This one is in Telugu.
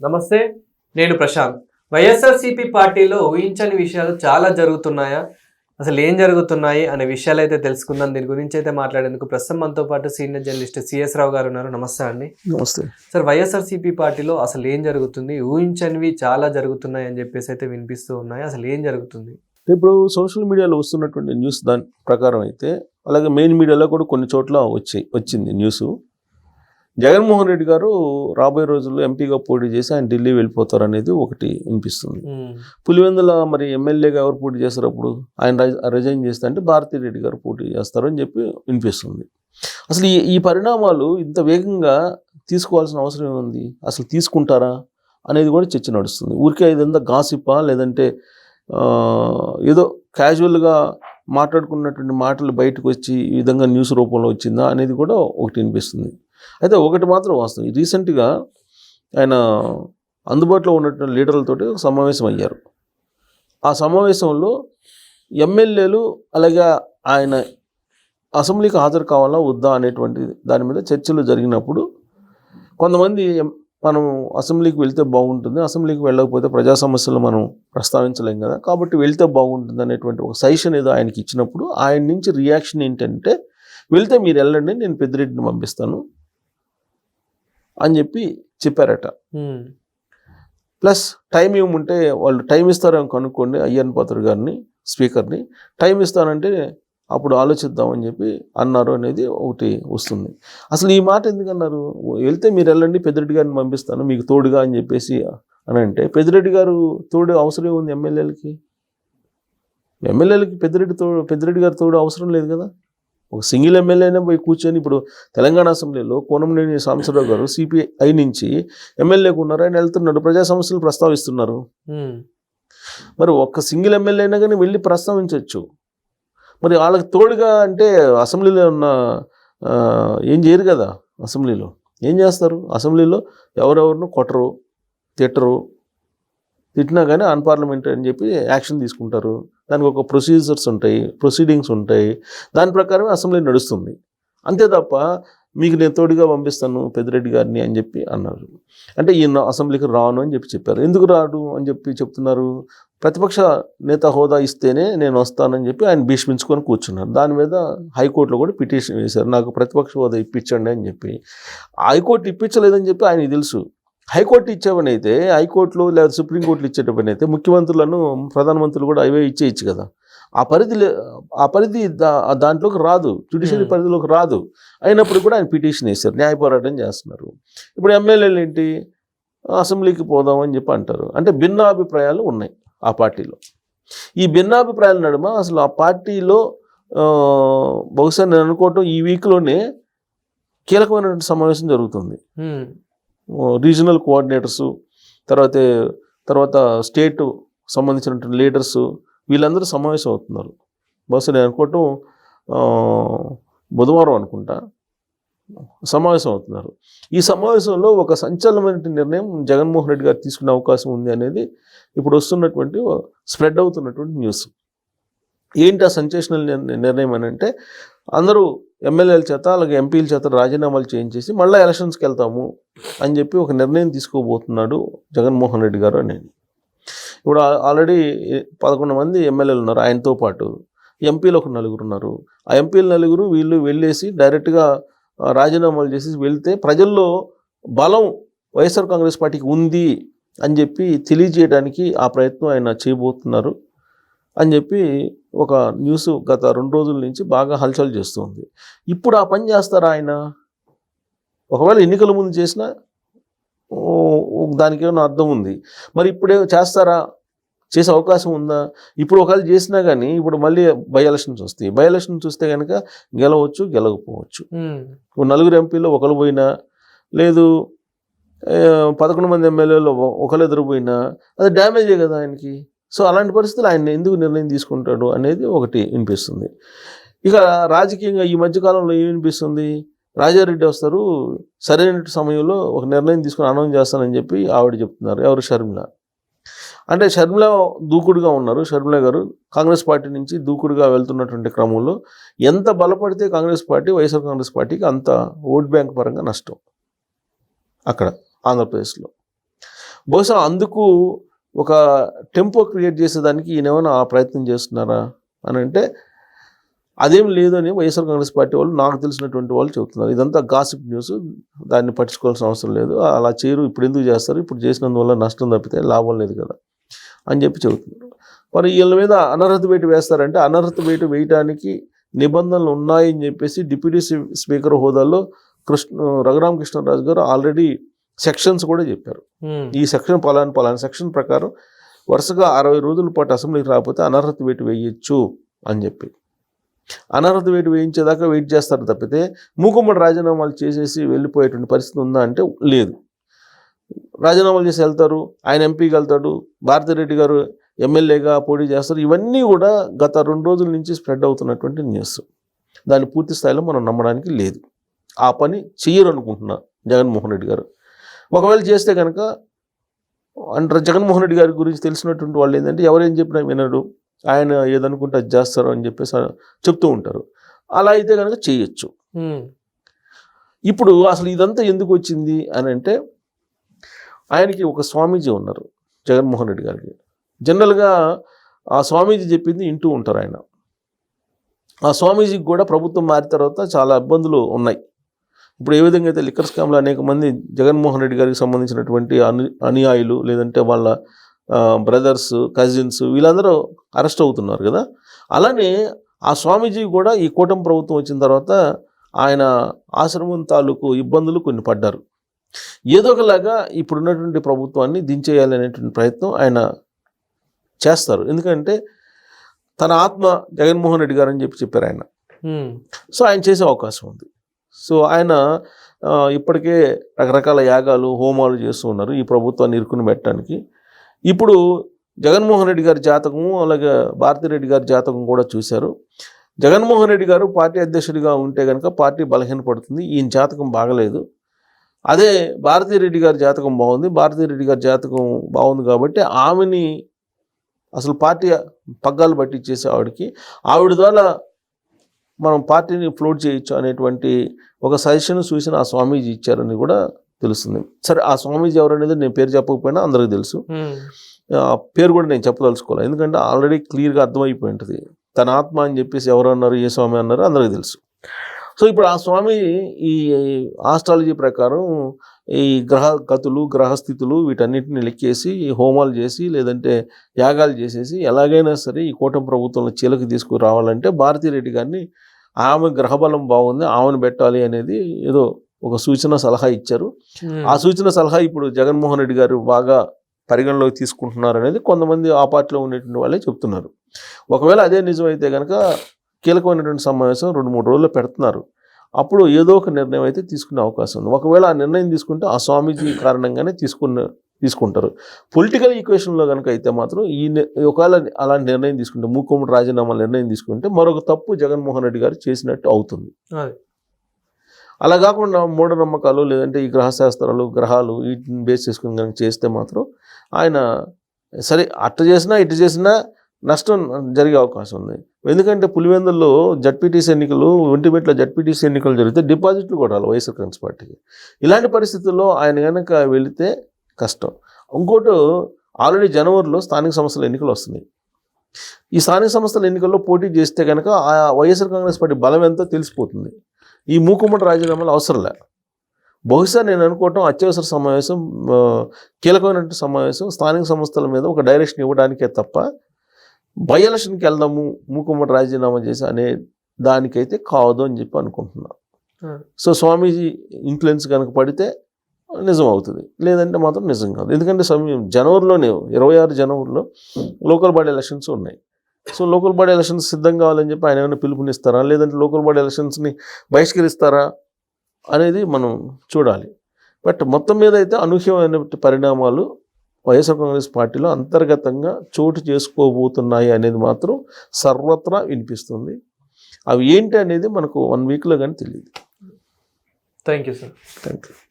నమస్తే నేను ప్రశాంత్. వైఎస్ఆర్సీపీ పార్టీలో ఊహించని విషయాలు చాలా జరుగుతున్నాయా? అసలు ఏం జరుగుతున్నాయి అనే విషయాలు అయితే తెలుసుకుందాం. దీని గురించి అయితే మాట్లాడేందుకు ప్రస్తుతం మనతో పాటు సీనియర్ జర్నలిస్ట్ సిఎస్ రావు గారు ఉన్నారు. నమస్తే అండి. నమస్తే. సార్ వైఎస్ఆర్సీపీ పార్టీలో అసలు ఏం జరుగుతుంది? ఊహించనివి చాలా జరుగుతున్నాయి అని చెప్పేసి అయితే వినిపిస్తూ ఉన్నాయి. అసలు ఏం జరుగుతుంది? ఇప్పుడు సోషల్ మీడియాలో వస్తున్నటువంటి న్యూస్ దాని ప్రకారం అయితే అలాగే మెయిన్ మీడియాలో కూడా కొన్ని చోట్ల వచ్చి వచ్చింది న్యూస్. జగన్మోహన్ రెడ్డి గారు రాబోయే రోజుల్లో ఎంపీగా పోటీ చేసి ఆయన ఢిల్లీ వెళ్ళిపోతారు అనేది ఒకటి వినిపిస్తుంది. పులివెందుల మరి ఎమ్మెల్యేగా ఎవరు పోటీ చేస్తారు అప్పుడు? ఆయన రిజైన్ చేస్తే అంటే భారతీ రెడ్డి గారు పోటీ చేస్తారు అని చెప్పి వినిపిస్తుంది. అసలు ఈ ఈ పరిణామాలు ఇంత వేగంగా తీసుకోవాల్సిన అవసరం ఏముంది? అసలు తీసుకుంటారా? అనేది కూడా చర్చ నడుస్తుంది. ఊరికే ఇదంతా గాసిప్పా లేదంటే ఏదో క్యాజువల్గా మాట్లాడుకున్నటువంటి మాటలు బయటకు వచ్చి ఈ విధంగా న్యూస్ రూపంలో వచ్చిందా అనేది కూడా ఒకటి వినిపిస్తుంది. అయితే ఒకటి మాత్రం వాస్తవం. రీసెంట్గా ఆయన అందుబాటులో ఉన్నటువంటి లీడర్లతోటి ఒక సమావేశం అయ్యారు. ఆ సమావేశంలో ఎమ్మెల్యేలు అలాగే ఆయన అసెంబ్లీకి హాజరు కావాలా వద్దా అనేటువంటి దాని మీద చర్చలు జరిగినప్పుడు కొంతమంది మనం అసెంబ్లీకి వెళ్తే బాగుంటుంది అసెంబ్లీకి వెళ్ళకపోతే ప్రజా సమస్యలు మనం ప్రస్తావించలేం కదా. కాబట్టి వెళ్తే బాగుంటుంది అనేటువంటి ఒక సజెషన్ ఏదో ఆయనకి ఇచ్చినప్పుడు ఆయన నుంచి రియాక్షన్ ఏంటంటే వెళ్తే మీరు వెళ్ళండి నేను పెద్దిరెడ్డిని పంపిస్తాను. అని చెప్పి చెప్పారట. ప్లస్ టైం ఏముంటే వాళ్ళు టైం ఇస్తారేమో కనుక్కోండి అయ్యన్ పాత్ర గారిని స్పీకర్ని. టైం ఇస్తానంటే అప్పుడు ఆలోచిద్దామని చెప్పి అన్నారు అనేది ఒకటి వస్తుంది. అసలు ఈ మాట ఎందుకు అన్నారు? వెళ్తే మీరు వెళ్ళండి పెద్దిరెడ్డి గారిని పంపిస్తాను మీకు తోడుగా అని చెప్పేసి అని అంటే పెద్దిరెడ్డి గారు తోడు అవసరం ఉంది ఎమ్మెల్యేలకి? ఎమ్మెల్యేలకి పెద్దిరెడ్డి తోడు పెద్దిరెడ్డి గారు తోడు అవసరం లేదు కదా? ఒక సింగిల్ ఎమ్మెల్యేనే పోయి కూర్చొని ఇప్పుడు తెలంగాణ అసెంబ్లీలో కోనంనేని సాంబశివరావు గారు సిపిఐ నుంచి ఎమ్మెల్యేకు ఉన్నారు. ఆయన వెళ్తున్నాడు. ప్రజా సమస్యలు ప్రస్తావిస్తున్నారు. మరి ఒక్క సింగిల్ ఎమ్మెల్యే అయినా కానీ వెళ్ళి ప్రస్తావించవచ్చు మరి వాళ్ళకి తోడుగా అంటే అసెంబ్లీలో ఉన్న ఏం చేయరు కదా అసెంబ్లీలో. ఏం చేస్తారు? అసెంబ్లీలో ఎవరెవరిని కొట్టరు తిట్టరు. తిట్టినా కానీ అన్పార్లమెంటరీ అని చెప్పి యాక్షన్ తీసుకుంటారు. దానికి ఒక ప్రొసీజర్స్ ఉంటాయి ప్రొసీడింగ్స్ ఉంటాయి. దాని ప్రకారం అసెంబ్లీ నడుస్తుంది. అంతే తప్ప మీకు నేను తోడుగా పంపిస్తాను పెద్దిరెడ్డి గారిని అని చెప్పి అన్నారు. అంటే ఈయన అసెంబ్లీకి రాను అని చెప్పి చెప్పారు. ఎందుకు రాడు అని చెప్పి చెప్తున్నారు? ప్రతిపక్ష నేత హోదా ఇస్తేనే నేను వస్తానని చెప్పి ఆయన భీష్మించుకొని కూర్చున్నారు. దాని మీద హైకోర్టులో కూడా పిటిషన్ వేశారు. నాకు ప్రతిపక్ష హోదా ఇప్పించండి అని చెప్పి. హైకోర్టు ఇప్పించలేదని చెప్పి ఆయనకి తెలుసు. హైకోర్టు ఇచ్చేవని అయితే హైకోర్టులో లేదా సుప్రీంకోర్టులు ఇచ్చేటప్పుడు అయితే ముఖ్యమంత్రులను ప్రధానమంత్రులు కూడా అవే ఇచ్చేయచ్చు కదా. ఆ పరిధి ఆ పరిధి దా- దాంట్లోకి రాదు. జ్యుడిషియరీ. పరిధిలోకి రాదు. అయినప్పుడు కూడా ఆయన పిటిషన్ వేశారు. న్యాయ పోరాటం చేస్తున్నారు. ఇప్పుడు ఎమ్మెల్యేలు ఏంటి? అసెంబ్లీకి పోదామని చెప్పి అంటారు. అంటే భిన్నాభిప్రాయాలు ఉన్నాయి ఆ పార్టీలో. ఈ భిన్నాభిప్రాయాల నడుమ అసలు ఆ పార్టీలో బహుశా నేను అనుకోవటం ఈ వీక్లోనే కీలకమైనటువంటి సమావేశం జరుగుతుంది. రీజనల్ కోఆర్డినేటర్స్ తర్వాత తర్వాత స్టేట్ సంబంధించినటువంటి లీడర్స్ వీళ్ళందరూ సమావేశం అవుతున్నారు. బహుశా నేను అనుకోవటం బుధవారం అనుకుంటా. సమావేశం అవుతున్నారు. ఈ సమావేశంలో ఒక సంచలనమైన నిర్ణయం జగన్మోహన్ రెడ్డి గారు తీసుకునే అవకాశం ఉంది అనేది ఇప్పుడు వస్తున్నటువంటి స్ప్రెడ్ అవుతున్నటువంటి న్యూస్ ఏంటి ఆ సంచేషనల్ నిర్ణయం అని అంటే అందరూ ఎమ్మెల్యేల చేత అలాగే ఎంపీల చేత రాజీనామాలు చేయించేసి మళ్ళీ ఎలక్షన్స్కి వెళ్తాము అని చెప్పి ఒక నిర్ణయం తీసుకోబోతున్నాడు జగన్మోహన్ రెడ్డి గారు అని ఇప్పుడు ఆల్రెడీ పదకొండు మంది ఎమ్మెల్యేలు ఉన్నారు ఆయనతో పాటు. ఎంపీలు ఒక నలుగురు ఉన్నారు. ఆ ఎంపీలు నలుగురు వీళ్ళు వెళ్ళేసి డైరెక్ట్గా రాజీనామాలు చేసి వెళ్తే ప్రజల్లో బలం వైఎస్ఆర్ కాంగ్రెస్ పార్టీకి ఉంది అని చెప్పి తెలియజేయడానికి ఆ ప్రయత్నం ఆయన చేయబోతున్నారు అని చెప్పి ఒక న్యూస్ గత రెండు రోజుల నుంచి బాగా హల్చల్ చేస్తుంది. ఇప్పుడు ఆ పని చేస్తారా ఆయన? ఒకవేళ ఎన్నికల ముందు చేసినా దానికి ఏమైనా అర్థం ఉంది. మరి ఇప్పుడే చేస్తారా? చేసే అవకాశం ఉందా? ఇప్పుడు ఒకవేళ చేసినా కానీ ఇప్పుడు మళ్ళీ బై ఎలక్షన్స్ వస్తాయి. బై ఎలక్షన్స్ చూస్తే కనుక గెలవచ్చు గెలవకపోవచ్చు నలుగురు ఎంపీలో ఒకరు పోయినా లేదు పదకొండు మంది ఎమ్మెల్యేలో ఒకరు ఎదురు పోయినా అది డ్యామేజే కదా ఆయనకి? సో అలాంటి పరిస్థితులు ఆయన ఎందుకు నిర్ణయం తీసుకుంటాడు అనేది ఒకటి వినిపిస్తుంది. ఇక రాజకీయంగా ఈ మధ్యకాలంలో ఏం వినిపిస్తుంది? రాజారెడ్డి వస్తారు సరైన సమయంలో ఒక నిర్ణయం తీసుకొని అనౌన్స్ చేస్తానని చెప్పి ఆవిడ చెప్తున్నారు. ఎవరు? షర్మిల. అంటే షర్మిల దూకుడుగా ఉన్నారు. షర్మిల గారు కాంగ్రెస్ పార్టీ నుంచి దూకుడుగా వెళ్తున్నటువంటి క్రమంలో ఎంత బలపడితే కాంగ్రెస్ పార్టీ వైఎస్ఆర్ కాంగ్రెస్ పార్టీకి అంత ఓట్ బ్యాంక్ పరంగా నష్టం అక్కడ ఆంధ్రప్రదేశ్లో. బహుశా అందుకు ఒక టెంపో క్రియేట్ చేసేదానికి ఈయనేమైనా ఆ ప్రయత్నం చేస్తున్నారా అని అంటే అదేం లేదు అని వైఎస్ఆర్ కాంగ్రెస్ పార్టీ వాళ్ళు నాకు తెలిసినటువంటి వాళ్ళు చెబుతున్నారు. ఇదంతా గాసిప్ న్యూస్ దాన్ని పట్టించుకోవాల్సిన అవసరం లేదు. అలా చేయరు ఇప్పుడు ఎందుకు చేస్తారు? ఇప్పుడు చేసినందువల్ల నష్టం తప్పితే లాభం లేదు కదా అని చెప్పి చెబుతున్నారు. మరి వీళ్ళ మీద అనర్హత వేటు వేస్తారంటే అనర్హత వేటు వేయడానికి నిబంధనలు ఉన్నాయని చెప్పేసి డిప్యూటీ స్పీకర్ హోదాలో కృష్ణ రఘురామకృష్ణరాజు గారు ఆల్రెడీ సెక్షన్స్ కూడా చెప్పారు. ఈ సెక్షన్ పలానా పలానా సెక్షన్ ప్రకారం వరుసగా అరవై రోజుల పాటు అసెంబ్లీకి రాకపోతే అనర్హత వేటు వేయొచ్చు అని చెప్పి. అనర్హత వేటు వేయించేదాకా వెయిట్ చేస్తారు తప్పితే మూకుమ్మడి రాజీనామాలు చేసేసి వెళ్ళిపోయేటువంటి పరిస్థితి ఉందా అంటే లేదు. రాజీనామాలు చేసి వెళ్తారు ఆయన ఎంపీకి వెళ్తాడు భారతిరెడ్డి గారు ఎమ్మెల్యేగా పోటీ చేస్తారు ఇవన్నీ కూడా గత రెండు రోజుల నుంచి స్ప్రెడ్ అవుతున్నటువంటి న్యూస్. దాన్ని పూర్తి స్థాయిలో మనం నమ్మడానికి లేదు. ఆ పని చెయ్యరు అనుకుంటున్నా జగన్మోహన్ రెడ్డి గారు. ఒకవేళ చేస్తే కనుక అంటే జగన్మోహన్ రెడ్డి గారి గురించి తెలిసినటువంటి వాళ్ళు ఏంటంటే ఎవరేం చెప్పినా వినడు ఆయన ఏదనుకుంటే అది చేస్తారు అని చెప్పేసి చెప్తూ ఉంటారు. అలా అయితే కనుక చేయొచ్చు. ఇప్పుడు అసలు ఇదంతా ఎందుకు వచ్చింది అని అంటే ఆయనకి ఒక స్వామీజీ ఉన్నారు జగన్మోహన్ రెడ్డి గారికి. జనరల్గా ఆ స్వామీజీ చెప్పింది వింటూ ఉంటారు ఆయన. ఆ స్వామీజీకి కూడా ప్రభుత్వం మారిన తర్వాత చాలా ఇబ్బందులు ఉన్నాయి. ఇప్పుడు ఏ విధంగా అయితే లిక్కర్ స్కామ్లో అనేక మంది జగన్మోహన్ రెడ్డి గారికి సంబంధించినటువంటి అను అనుయాయులు లేదంటే వాళ్ళ బ్రదర్స్ కజిన్స్ వీళ్ళందరూ అరెస్ట్ అవుతున్నారు కదా. అలానే ఆ స్వామీజీ కూడా ఈ కూటమి ప్రభుత్వం వచ్చిన తర్వాత ఆయన ఆశ్రమం తాలూకు ఇబ్బందులు కొన్ని పడ్డారు. ఏదో ఒకలాగా ఇప్పుడున్నటువంటి ప్రభుత్వాన్ని దించేయాలనేటువంటి ప్రయత్నం ఆయన చేస్తారు. ఎందుకంటే తన ఆత్మ జగన్మోహన్ రెడ్డి గారు అని చెప్పి చెప్పారు ఆయన. సో ఆయన చేసే అవకాశం ఉంది. సో ఆయన ఇప్పటికే రకరకాల యాగాలు హోమాలు చేస్తూ ఉన్నారు ఈ ప్రభుత్వాన్ని ఇరుకుని పెట్టడానికి. ఇప్పుడు జగన్మోహన్ రెడ్డి గారి జాతకము అలాగే భారతిరెడ్డి గారి జాతకం కూడా చూశారు. జగన్మోహన్ రెడ్డి గారు పార్టీ అధ్యక్షుడిగా ఉంటే కనుక పార్టీ బలహీనపడుతుంది ఈయన జాతకం బాగలేదు. అదే భారతిరెడ్డి గారి జాతకం బాగుంది భారతిరెడ్డి గారి జాతకం బాగుంది కాబట్టి ఆమెని అసలు పార్టీ పగ్గాలు పట్టించేసి ఆవిడకి ఆవిడ ద్వారా మనం పార్టీని ఫ్లోట్ చేయొచ్చు అనేటువంటి ఒక సజెషన్ సూచన ఆ స్వామీజీ ఇచ్చారని కూడా తెలుస్తుంది. సరే ఆ స్వామీజీ ఎవరనేది నేను పేరు చెప్పకపోయినా అందరికీ తెలుసు. పేరు కూడా నేను చెప్పదలుచుకోవాలి ఎందుకంటే ఆల్రెడీ క్లియర్గా అర్థమైపోయి ఉంటుంది. తన ఆత్మ అని చెప్పేసి ఎవరు అన్నారు ఏ స్వామి అన్నారు అందరికీ తెలుసు. సో ఇప్పుడు ఆ స్వామి ఈ ఆస్ట్రాలజీ ప్రకారం ఈ గ్రహ గతులు గ్రహస్థితులు వీటన్నిటిని లెక్కేసి హోమాలు చేసి లేదంటే యాగాలు చేసేసి ఎలాగైనా సరే ఈ కూటమి ప్రభుత్వంలో చీలకు తీసుకురావాలంటే భారతీరెడ్డి గారిని ఆమె గ్రహబలం బాగుంది ఆమెను పెట్టాలి అనేది ఏదో ఒక సూచన సలహా ఇచ్చారు. ఉమ్, ఆ సూచన సలహా ఇప్పుడు జగన్మోహన్ రెడ్డి గారు బాగా పరిగణలోకి తీసుకుంటున్నారు అనేది కొంతమంది ఆ పార్టీలో ఉండేటువంటి వాళ్ళే చెప్తున్నారు. ఒకవేళ అదే నిజమైతే కనుక కీలకమైనటువంటి సమావేశం రెండు మూడు రోజుల్లో పెడుతున్నారు. అప్పుడు ఏదో ఒక నిర్ణయం అయితే తీసుకునే అవకాశం ఉంది. ఒకవేళ ఆ నిర్ణయం తీసుకుంటే ఆ స్వామీజీ కారణంగానే తీసుకున్న తీసుకుంటారు. పొలిటికల్ ఈక్వేషన్లో కనుక అయితే మాత్రం ఈ ఒకవేళ అలాంటి నిర్ణయం తీసుకుంటే మూకోముడు రాజీనామా నిర్ణయం తీసుకుంటే మరొక తప్పు జగన్మోహన్ రెడ్డి గారు చేసినట్టు అవుతుంది. అలా కాకుండా మూఢనమ్మకాలు లేదంటే ఈ గ్రహశాస్త్రాలు గ్రహాలు వీటిని బేస్ చేసుకుని కనుక చేస్తే మాత్రం ఆయన సరే అట్ట చేసినా ఇటు చేసినా నష్టం జరిగే అవకాశం ఉంది. ఎందుకంటే పులివెందుల్లో జడ్పీటీసీ ఎన్నికలు ఒంటిమిట్ల జడ్పీటీసీ ఎన్నికలు జరిగితే డిపాజిట్లు కొట్టాలి వైఎస్ఆర్ కాంగ్రెస్ పార్టీకి. ఇలాంటి పరిస్థితుల్లో ఆయన కనుక వెళితే కష్టం. ఇంకోటి ఆల్రెడీ జనవరిలో స్థానిక సంస్థల ఎన్నికలు వస్తున్నాయి. ఈ స్థానిక సంస్థల ఎన్నికల్లో పోటీ చేస్తే కనుక ఆ వైఎస్ఆర్ కాంగ్రెస్ పార్టీ బలం ఎంతో తెలిసిపోతుంది. ఈ మూకుమ్మడి రాజీనామాలు అవసరంలే బహుశా నేను అనుకోవటం అత్యవసర సమావేశం ఆ, కీలకమైనటువంటి సమావేశం స్థానిక సంస్థల మీద ఒక డైరెక్షన్ ఇవ్వడానికే తప్ప బై ఎలక్షన్కి వెళ్దాము మూకుమ్మడి రాజీనామా చేసి అనే దానికైతే కాదు అని చెప్పి అనుకుంటున్నా. Hmm. సో స్వామీజీ ఇన్ఫ్లుయెన్స్ కనుక పడితే నిజం అవుతుంది లేదంటే మాత్రం నిజం కాదు. ఎందుకంటే సమయం జనవరిలోనే ఇరవై ఆరు జనవరిలో లోకల్ బాడీ ఎలక్షన్స్ ఉన్నాయి. సో లోకల్ బాడీ ఎలక్షన్స్ సిద్ధం కావాలని చెప్పి ఆయన ఏమైనా పిలుపునిస్తారా? లేదంటే లోకల్ బాడీ ఎలక్షన్స్ని బహిష్కరిస్తారా అనేది మనం చూడాలి. బట్ మొత్తం మీద అయితే అనూహ్యమైన పరిణామాలు వైఎస్ఆర్ కాంగ్రెస్ పార్టీలో అంతర్గతంగా చోటు చేసుకోబోతున్నాయి అనేది మాత్రం సర్వత్రా వినిపిస్తుంది. అవి ఏంటి అనేది మనకు వన్ వీక్లో కానీ తెలియదు thank you sir thank you